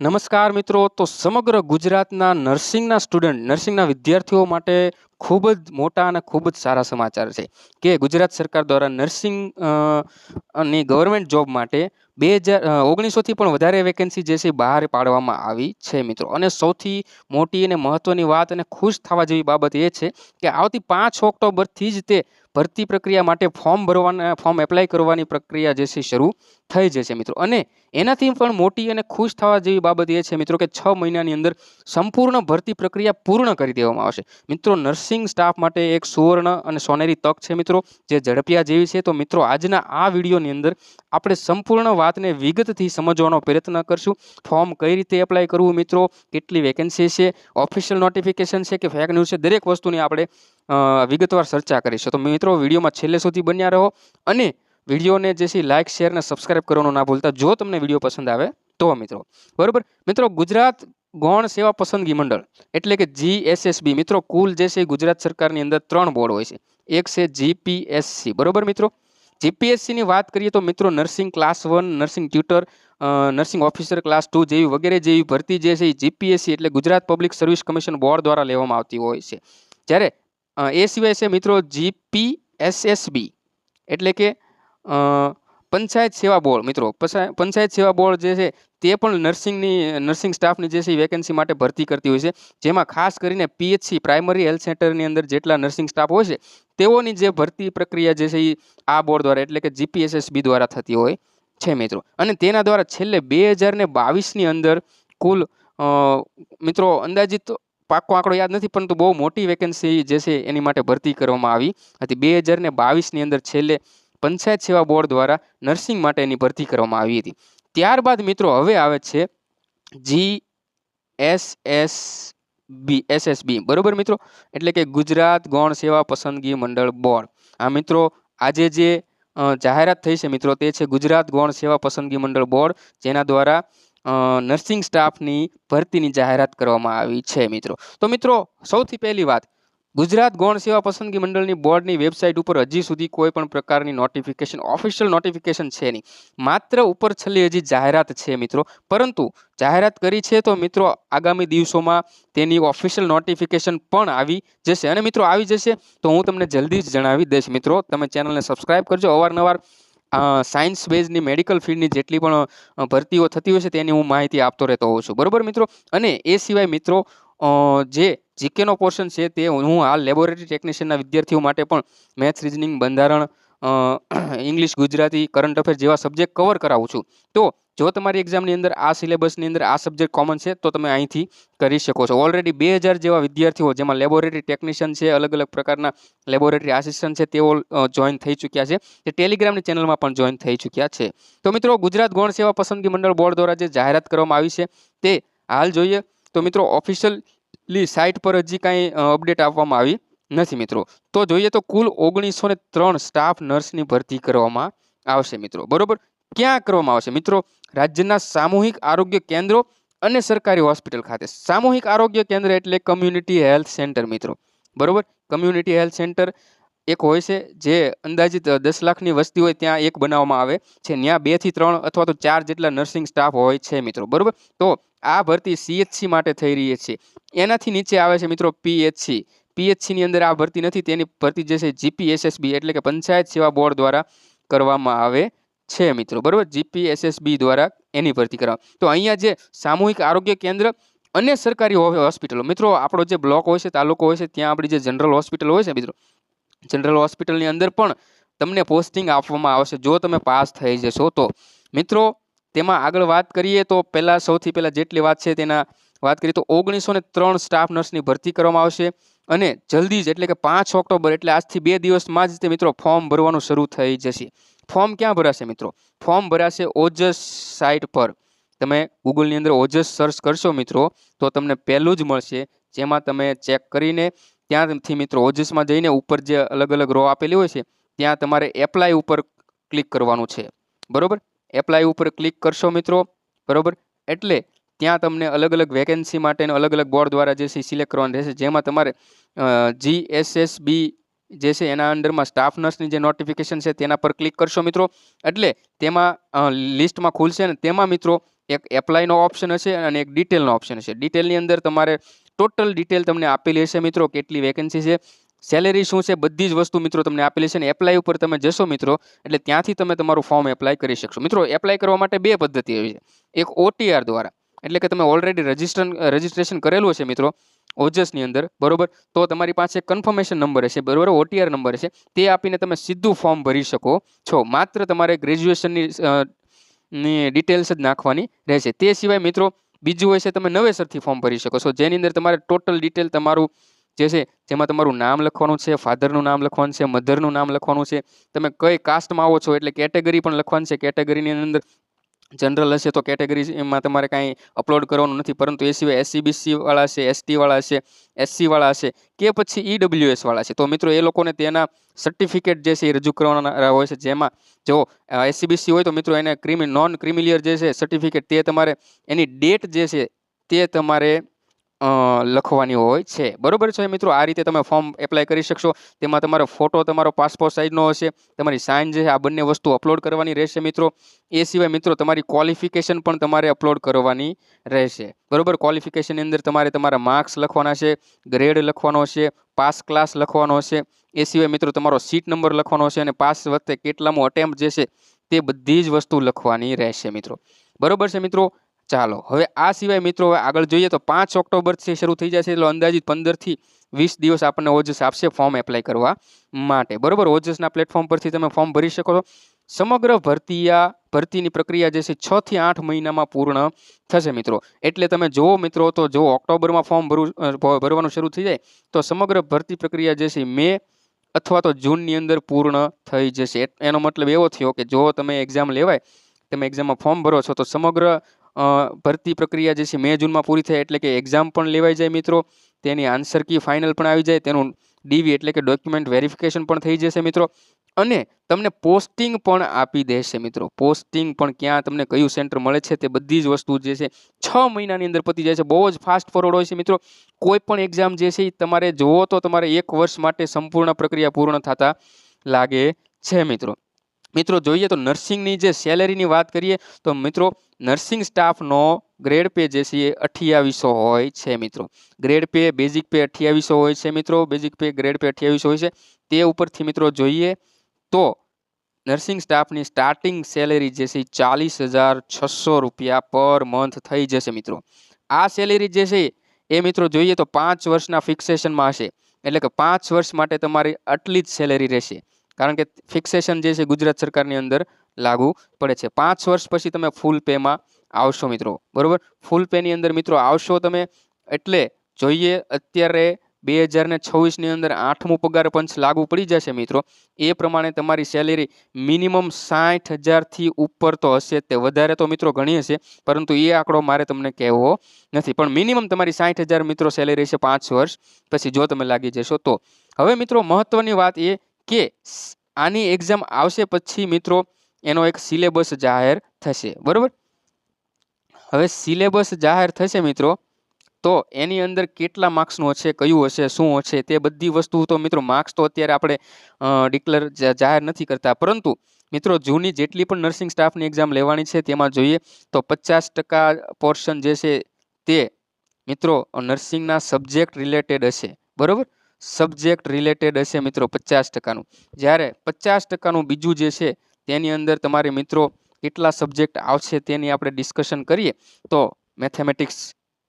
નમસ્કાર મિત્રો, તો સમગ્ર ગુજરાતના નર્સિંગના સ્ટુડન્ટ, નર્સિંગના વિદ્યાર્થીઓ માટે ખૂબ જ મોટા અને ખૂબ જ સારા સમાચાર છે કે ગુજરાત સરકાર દ્વારા નર્સિંગ અને ગવર્મેન્ટ જોબ માટે બે હજાર ઓગણીસોથી પણ વધારે વેકેન્સી જે છે બહાર પાડવામાં આવી છે મિત્રો. અને સૌથી મોટી અને મહત્ત્વની વાત અને ખુશ થવા જેવી બાબત એ છે કે આવતી પાંચ ઓક્ટોબરથી જ તે ભરતી પ્રક્રિયા માટે ફોર્મ ભરવાના, ફોર્મ એપ્લાય કરવાની પ્રક્રિયા જે છે શરૂ થઈ જશે મિત્રો. અને એનાથી પણ મોટી અને ખુશ થવા જેવી બાબત એ છે મિત્રો કે છ મહિનાની અંદર સંપૂર્ણ ભરતી પ્રક્રિયા પૂર્ણ કરી દેવામાં આવશે. મિત્રો નર્સિંગ સ્ટાફ માટે એક સુવર્ણ અને સોનેરી તક છે મિત્રો, જે ઝડપિયા જેવી છે. તો મિત્રો, આજના આ વિડીયોની અંદર આપણે સંપૂર્ણ વાતને વિગતથી સમજવાનો પ્રયત્ન કરશું. ફોર્મ કઈ રીતે એપ્લાય કરવું મિત્રો? કેટલી વેકેન્સી છે? ઓફિશિયલ નોટિફિકેશન છે કે ફેક ન્યૂઝ છે? દરેક વસ્તુની આપણે વિગતવાર ચર્ચા કરીશું તો મિત્રો, વિડીયોમાં છેલ્લે સુધી બન્યા રહો અને વિડીયોને જે છે લાઇક, શેર અને સબસ્ક્રાઇબ કરવાનું ના ભૂલતા. જો તમને વીડિયો પસંદ આવે તો મિત્રો. બરોબર? મિત્રો, ગુજરાત ગૌણ સેવા પસંદગી મંડળ એટલે કે જીએસએસબી મિત્રો, કુલ જે છે ગુજરાત સરકારની અંદર ત્રણ બોર્ડ હોય છે. એક છે જીપીએસસી બરોબર મિત્રો? જીપીએસસીની વાત કરીએ તો મિત્રો, nursing class one, nursing tutor nursing officer class two જેવી વગેરે જેવી ભરતી જે છે એ જીપીએસસી એટલે Gujarat public service commission board દ્વારા લેવામાં આવતી હોય છે. જ્યારે એ સિવાય છે મિત્રો જીપીએસએસબી એટલે કે પંચાયત સેવા બોર્ડ મિત્રો. પંચાયત સેવા બોર્ડ જે છે તે પણ નર્સિંગની, નર્સિંગ સ્ટાફની જે છે વેકેન્સી માટે ભરતી કરતી હોય છે. જેમાં ખાસ કરીને પીએચસી પ્રાઇમરી હેલ્થ સેન્ટરની અંદર જેટલા નર્સિંગ સ્ટાફ હોય છે, તેઓની જે ભરતી પ્રક્રિયા જે છે એ આ બોર્ડ દ્વારા એટલે કે જીપીએસએસબી દ્વારા થતી હોય છે મિત્રો. અને તેના દ્વારા છેલ્લે બે હજાર બાવીસની અંદર કુલ મિત્રો અંદાજિત પાક્કો આંકડો યાદ નથી, પરંતુ બહુ મોટી વેકેન્સી જે છે એની માટે ભરતી કરવામાં આવી હતી. બે હજાર ને બાવીસની અંદર છેલ્લે પંચાયત સેવા બોર્ડ દ્વારા નર્સિંગ માટેની ભરતી કરવામાં આવી હતી. ત્યારબાદ મિત્રો હવે આવે છે G S S B SSB બરોબર મિત્રો? એટલે કે ગુજરાત ગૌણ સેવા પસંદગી મંડળ બોર્ડ. આ મિત્રો આજે જે જાહેરાત થઈ છે મિત્રો તે છે ગુજરાત ગૌણ સેવા પસંદગી મંડળ બોર્ડ, જેના દ્વારા નર્સિંગ સ્ટાફની ભરતીની જાહેરાત કરવામાં આવી છે મિત્રો. તો મિત્રો, સૌથી પહેલી વાત, ગુજરાત ગૌણ સેવા પસંદગી મંડળની બોર્ડની વેબસાઇટ ઉપર હજી સુધી કોઈ પણ પ્રકારની નોટિફિકેશન ઓફિશિયલ નોટિફિકેશન છે નહીં. માત્ર ઉપર છેલ્લી હજી જાહેરાત છે મિત્રો. પરંતુ જાહેરાત કરી છે તો મિત્રો, આગામી દિવસોમાં તેની ઓફિશિયલ નોટિફિકેશન પણ આવી જશે. અને મિત્રો, આવી જશે તો હું તમને જલ્દી જ જણાવી દઈશ મિત્રો. તમે ચેનલને સબસ્ક્રાઇબ કરજો. અવારનવાર સાયન્સ બેઝની મેડિકલ ફિલ્ડની જેટલી પણ ભરતીઓ થતી હોય છે તેની હું માહિતી આપતો રહેતો હોઉં છું. બરોબર મિત્રો? અને એ સિવાય મિત્રો જે જીકેનો પોર્શન છે તે હું હાલ લેબોરેટરી ટેકનિશિયનના વિદ્યાર્થીઓ માટે પણ મેથ્સ રિઝનિંગ બંધારણ ઇંગ્લિશ ગુજરાતી કરંટ અફેર જેવા સબ્જેક્ટ કવર કરાવું છું. તો જો તમારી એક્ઝામની અંદર આ સિલેબસની અંદર આ સબ્જેક્ટ કોમન છે, તો તમે અહીંથી કરી શકો છો. ઓલરેડી બે હજાર જેવા વિદ્યાર્થીઓ, જેમાં લેબોરેટરી ટેકનિશિયન છે, અલગ અલગ પ્રકારના લેબોરેટરી આસિસ્ટન્ટ છે, તેઓ જોઈન થઈ ચૂક્યા છે. તે ટેલિગ્રામની ચેનલમાં પણ જોઈન થઈ ચૂક્યા છે. તો મિત્રો, ગુજરાત ગૌણ સેવા પસંદગી મંડળ બોર્ડ દ્વારા જે જાહેરાત કરવામાં આવી છે, તે હાલ જોઈએ. તો મિત્રો ઓફિશિયલી સાઇટ પર હજી કાંઈ અપડેટ આપવામાં આવી નથી મિત્રો. તો જોઈએ તો કુલ ઓગણીસો ને ત્રણ સ્ટાફ નર્સની ભરતી કરવામાં આવશે મિત્રો. બરોબર? ક્યાં કરવામાં આવશે? મિત્રો, રાજ્યના સામૂહિક આરોગ્ય કેન્દ્રો અને સરકારી હોસ્પિટલ ખાતે. સામૂહિક આરોગ્ય કેન્દ્ર એટલે કમ્યુનિટી હેલ્થ સેન્ટર મિત્રો. બરોબર? કમ્યુનિટી હેલ્થ સેન્ટર એક હોય છે જે અંદાજિત દસ લાખની વસ્તી હોય ત્યાં એક બનાવવામાં આવે છે. ત્યાં બેથી ત્રણ અથવા તો ચાર જેટલા નર્સિંગ સ્ટાફ હોય છે મિત્રો. બરોબર? તો આ ભરતી સીએચસી માટે થઈ રહી છે. એનાથી નીચે આવે છે મિત્રો પીએચસી પીએચસીની અંદર આ ભરતી નથી, તેની ભરતી જે છે જીપીએસએસબી એટલે કે પંચાયત સેવા બોર્ડ દ્વારા કરવામાં આવે છે મિત્રો. બરાબર? જીપીએસએસબી દ્વારા એની ભરતી કરવા. તો અહીંયા જે સામૂહિક આરોગ્ય કેન્દ્ર અને સરકારી હોસ્પિટલો, મિત્રો, આપણો જે બ્લોક હોય છે, તાલુકો હોય છે, ત્યાં આપણી જે જનરલ હોસ્પિટલ હોય છે, મિત્રો, જનરલ હોસ્પિટલની અંદર પણ તમને પોસ્ટિંગ આપવામાં આવશે, જો તમે પાસ થઈ જશો તો. મિત્રો, તેમાં આગળ વાત કરીએ તો પહેલાં સૌથી પહેલાં જેટલી વાત છે તેના, વાત કરીએ તો ઓગણીસો ત્રણ સ્ટાફ નર્સની ભરતી કરવામાં આવશે. અને જલ્દી જ, એટલે કે પાંચ ઓક્ટોબર, એટલે આજથી બે દિવસમાં જ તે મિત્રો ફોર્મ ભરવાનું શરૂ થઈ જશે. ફોર્મ ક્યાં ભરાશે મિત્રો? ફોર્મ ભરાશે ઓજસ સાઇટ પર. તમે ગૂગલની અંદર ઓજસ સર્ચ કરશો મિત્રો, તો તમને પહેલું જ મળશે, જેમાં તમે ચેક કરીને ત્યાંથી મિત્રો ઓજસમાં જઈને ઉપર જે અલગ અલગ રો આપેલી હોય છે, ત્યાં તમારે એપ્લાય ઉપર ક્લિક કરવાનું છે. બરોબર? એપ્લાય ઉપર ક્લિક કરશો મિત્રો, બરોબર? એટલે ત્યાં તમને અલગ અલગ વેકેન્સી માટેનો અલગ અલગ બોર્ડ દ્વારા જે છે સિલેક્ટ કરવાનું રહેશે. જેમાં તમારે જી એસ એસ બી જે છે એના અંડરમાં સ્ટાફ નર્સની જે નોટિફિકેશન છે તેના પર ક્લિક કરશો મિત્રો. એટલે તેમાં લિસ્ટમાં ખુલશે ને તેમાં મિત્રો એક એપ્લાયનો ઓપ્શન હશે અને એક ડિટેલનો ઓપ્શન હશે. ડિટેલની અંદર તમારે ટોટલ ડિટેલ તમને આપેલી હશે મિત્રો, કેટલી વેકેન્સી છે સેલેરી શું છે, બધી જ વસ્તુ મિત્રો તમને આપેલી છે અને એપ્લાય ઉપર તમે જશો મિત્રો, એટલે ત્યાંથી તમે તમારું ફોર્મ એપ્લાય કરી શકશો. મિત્રો એપ્લાય કરવા માટે બે પદ્ધતિ આવી છે. એક ઓટીઆર દ્વારા. એટલે કે તમે ઓલરેડી રજિસ્ટર રજિસ્ટ્રેશન કરેલું હશે મિત્રો, ઓજસની અંદર, બરોબર? તો તમારી પાસે કન્ફર્મેશન નંબર હશે, બરોબર? ઓટીઆર નંબર હશે. તે આપીને તમે સીધું ફોર્મ ભરી શકો. છો, માત્ર તમારે ગ્રેજ્યુએશનની ની ડિટેલ્સ જ નાખવાની રહેશે. તે સિવાય મિત્રો, બીજું હોય છે, તમે નવેસરથી ફોર્મ ભરી શકો છો. જેની અંદર તમારે ટોટલ ડિટેલ તમારું જે છે, જેમાં તમારું નામ લખવાનું છે ફાધરનું નામ લખવાનું છે મધરનું નામ લખવાનું છે. તમે કઈ કાસ્ટમાં આવો છો, એટલે કેટેગરી પણ લખવાની છે. કેટેગરીની અંદર જનરલ હશે તો કેટેગરી એમાં તમારે કાંઈ અપલોડ કરવાનું નથી. પરંતુ એ સિવાય એસસીબીસીવાળા છે એસટીવાળા છે એસસીવાળા છે કે પછી ઈડબ્લ્યુએસવાળા છે તો મિત્રો એ લોકોને તેના સર્ટિફિકેટ જે છે એ રજૂ કરવાના હોય છે. જેમાં જો એસસીબીસી હોય તો મિત્રો એને ક્રિમિ નોન ક્રિમિલિયર જે છે સર્ટિફિકેટ તે તમારે એની ડેટ જે છે તે તમારે લખવાની હોય છે. બરોબર છે મિત્રો? આ રીતે તમે ફોર્મ એપ્લાય કરી શકશો. તેમાં તમારો ફોટો તમારો પાસપોર્ટ સાઇઝનો હશે. તમારી સાઇન જે આ બંને વસ્તુ અપલોડ કરવાની રહેશે મિત્રો. એ સિવાય મિત્રો, તમારી ક્વોલિફિકેશન પણ તમારે અપલોડ કરવાની રહેશે. બરોબર? ક્વોલિફિકેશનની અંદર તમારે તમારા માર્ક્સ લખવાના છે ગ્રેડ લખવાનો છે પાસ ક્લાસ લખવાનો છે. એ સિવાય મિત્રો, તમારો સીટ નંબર લખવાનો છે અને પાસ વખતે કેટલામો અટેમ્પ જે છે, તે બધી જ વસ્તુ લખવાની રહેશે મિત્રો. બરોબર છે મિત્રો? ચાલો, હવે આ સિવાય મિત્રો હવે આગળ જોઈએ તો પાંચ ઓક્ટોબરથી શરૂ થઈ જશે એટલે અંદાજિત પંદરથી વીસ દિવસ આપણને ઓજસ આપશે ફોર્મ એપ્લાય કરવા માટે. બરોબર? ઓજસના પ્લેટફોર્મ પરથી તમે ફોર્મ ભરી શકો છો. સમગ્ર ભરતીયા, ભરતીની પ્રક્રિયા જે છે, છ થી આઠ મહિનામાં પૂર્ણ થશે મિત્રો. એટલે તમે જુઓ મિત્રો તો જો ઓક્ટોબરમાં ફોર્મ ભરવું ભરવાનું શરૂ થઈ જાય તો સમગ્ર ભરતી પ્રક્રિયા જે છે, મે અથવા તો જૂનની અંદર પૂર્ણ થઈ જશે. એનો મતલબ એવો થયો કે જો તમે એક્ઝામ લેવાય, તમે એક્ઝામમાં ફોર્મ ભરો છો તો સમગ્ર ભરતી પ્રક્રિયા જે છે મે જૂનમાં પૂરી થાય એટલે કે એક્ઝામ પણ લેવાઈ જાય મિત્રો. તેની આન્સર કી ફાઇનલ પણ આવી જાય. તેનું ડીવી એટલે કે ડોક્યુમેન્ટ વેરિફિકેશન પણ થઈ જશે મિત્રો. અને તમને પોસ્ટિંગ પણ આપી દેશે મિત્રો. પોસ્ટિંગ પણ ક્યાં તમને કયું સેન્ટર મળે છે તે બધી જ વસ્તુ જે છે છ મહિનાની અંદર પતી જાય છે. બહુ જ ફાસ્ટ ફોરવર્ડ હોય છે મિત્રો. કોઈ પણ એક્ઝામ જે છે એ તમારે જુઓ તો તમારે એક વર્ષ માટે સંપૂર્ણ પ્રક્રિયા પૂર્ણ થતા લાગે છે મિત્રો. મિત્રો, જોઈએ તો નર્સિંગની જે સેલેરીની વાત કરીએ, તો મિત્રો નર્સિંગ સ્ટાફનો ગ્રેડ પે જે છે એ અઠ્યાવીસો હોય છે, મિત્રો. ગ્રેડ પે બેઝિક પે અઠ્યાવીસો હોય છે, મિત્રો. બેઝિક પે ગ્રેડ પે અઠ્યાવીસો હોય છે. તે ઉપરથી, મિત્રો, જોઈએ તો નર્સિંગ સ્ટાફની સ્ટાર્ટિંગ સેલેરી જે છે ચાલીસ હજાર છસો રૂપિયા પર મંથ થઈ જશે, મિત્રો. આ સેલેરી જે છે એ, મિત્રો, જોઈએ તો પાંચ વર્ષના ફિક્સેશનમાં હશે. એટલે કે પાંચ વર્ષ માટે તમારી આટલી જ સેલેરી રહેશે. કારણ કે ફિક્સેશન જે છે ગુજરાત સરકારની અંદર લાગુ પડે છે. પાંચ વર્ષ પછી તમે ફૂલ પેમાં આવશો મિત્રો. બરાબર? ફૂલ પેની અંદર મિત્રો આવશો તમે એટલે જોઈએ અત્યારે બે હજાર ને છવ્વીસની અંદર આઠમું પગાર પંચ લાગુ પડી જશે મિત્રો. એ પ્રમાણે તમારી સેલેરી મિનિમમ સાઠ હજારથી ઉપર તો હશે તે. વધારે તો મિત્રો ઘણી હશે, પરંતુ એ આંકડો મારે તમને કહેવો નથી. પણ મિનિમમ તમારી સાઠ હજાર મિત્રો સેલેરી છે પાંચ વર્ષ પછી જો તમે લાગી જશો તો. હવે મિત્રો મહત્ત્વની વાત એ કે આની એક્ઝામ આવશે પછી મિત્રો, એનો એક સિલેબસ જાહેર થશે. બરાબર? હવે સિલેબસ જાહેર થશે મિત્રો, તો એની અંદર કેટલા માર્ક્સનું હશે, કયું હશે, શું હશે, તે બધી વસ્તુ તો મિત્રો માર્ક્સ તો અત્યારે આપણે ડિક્લેર જાહેર નથી કરતા. પરંતુ મિત્રો જૂની જેટલી પણ નર્સિંગ સ્ટાફની એક્ઝામ લેવાની છે, તેમાં જોઈએ તો પચાસ ટકા પોર્શન જે છે તે મિત્રો નર્સિંગના સબ્જેક્ટ રિલેટેડ હશે. બરોબર? સબ્જેક્ટ રિલેટેડ હશે મિત્રો પચાસ ટકાનું. જ્યારે પચાસ ટકાનું બીજું જે છે, તેની અંદર તમારે મિત્રો કેટલા સબ્જેક્ટ આવશે તેની આપણે ડિસ્કશન કરીએ, તો મેથેમેટિક્સ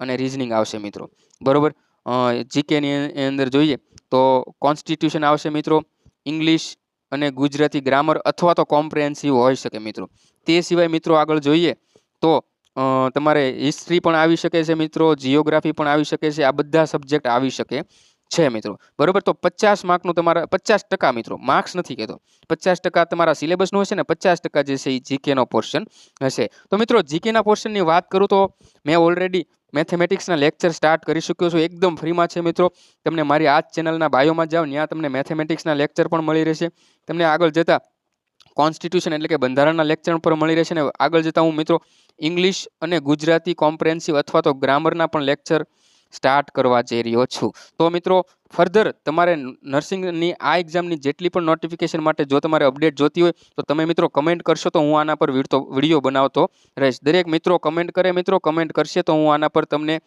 અને રિઝનિંગ આવશે મિત્રો. બરોબર? જીકેની અંદર જોઈએ, તો કોન્સ્ટિટ્યુશન આવશે મિત્રો, ઇંગ્લિશ અને ગુજરાતી ગ્રામર અથવા તો કોમ્પ્રિહેન્સિવ હોઈ શકે મિત્રો. તે સિવાય મિત્રો આગળ જોઈએ, તો તમારે હિસ્ટ્રી પણ આવી શકે છે મિત્રો જિયોગ્રાફી પણ આવી શકે છે, આ બધા સબ્જેક્ટ આવી શકે. છે મિત્રો. બરોબર? તો પચાસ માર્કનું તમારા, પચાસ ટકા મિત્રો, માર્ક્સ નથી કહેતો. પચાસ ટકા તમારા સિલેબસનું હશે ને પચાસ ટકા જે છે એ જીકેનો પોર્શન હશે. તો મિત્રો, જીકેના પોર્શનની વાત કરું તો મેં ઓલરેડી મેથેમેટિક્સના લેક્ચર સ્ટાર્ટ કરી ચૂક્યો છું. એકદમ ફ્રીમાં છે મિત્રો. તમને મારી આ ચેનલના બાયોમાં જાઓ ત્યાં તમને મેથેમેટિક્સના લેક્ચર પણ મળી રહેશે. તમને આગળ જતાં કોન્સ્ટિટ્યુશન એટલે કે બંધારણના લેક્ચર પણ મળી રહેશે ને આગળ જતાં હું મિત્રો ઇંગ્લિશ અને ગુજરાતી કોમ્પ્રેન્સિવ અથવા તો ગ્રામરના પણ લેક્ચર સ્ટાર્ટ કરવા જઈ રહ્યો છું. તો મિત્રો ફર્ધર તમારે નર્સિંગની આ એક્ઝામની જેટલી પણ નોટિફિકેશન માટે જો તમારે અપડેટ જોતી હોય, તો તમે મિત્રો કમેન્ટ કરશો તો હું આના પર વીડિયો બનાવતો રહીશ. દરેક મિત્રો કમેન્ટ કરે, મિત્રો કમેન્ટ કરશે તો હું આના પર તમને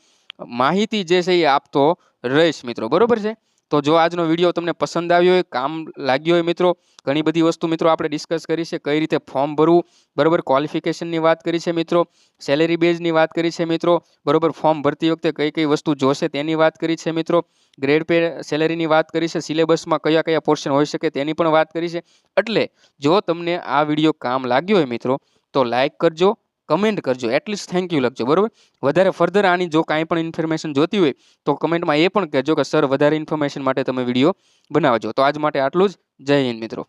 માહિતી જે છે એ આપતો રહીશ મિત્રો. બરોબર છે? તો જો આજનો વીડિયો તમને પસંદ આવ્યો હોય, કામ લાગ્યો હોય મિત્રો, ઘણી બધી વસ્તુ મિત્રો આપણે ડિસ્કસ કરી છે, કઈ રીતે ફોર્મ ભરવું, બરાબર ક્વોલિફિકેશનની વાત કરી છે મિત્રો સેલેરી બેઝની વાત કરી છે મિત્રો, બરાબર ફોર્મ ભરતી વખતે કઈ કઈ વસ્તુ જોશે તેની વાત કરી છે મિત્રો ગ્રેડ પે સેલેરીની વાત કરી છે સિલેબસમાં કયા કયા પોર્શન હોઈ શકે તેની પણ વાત કરી છે, એટલે જો તમને આ વીડિયો કામ લાગ્યો હોય મિત્રો, તો લાઈક કરજો કમેન્ટ કરજો. એટલીસ્ટ થેન્ક યુ લખજો. બરાબર? વધારે ફર્ધર આની જો કાંઈ પણ ઇન્ફોર્મેશન જોતી હોય, તો કમેન્ટમાં એ પણ કહેજો કે સર વધારે ઇન્ફોર્મેશન માટે તમે વીડિયો બનાવજો. તો આજ માટે આટલું જ. જય હિન્દ મિત્રો.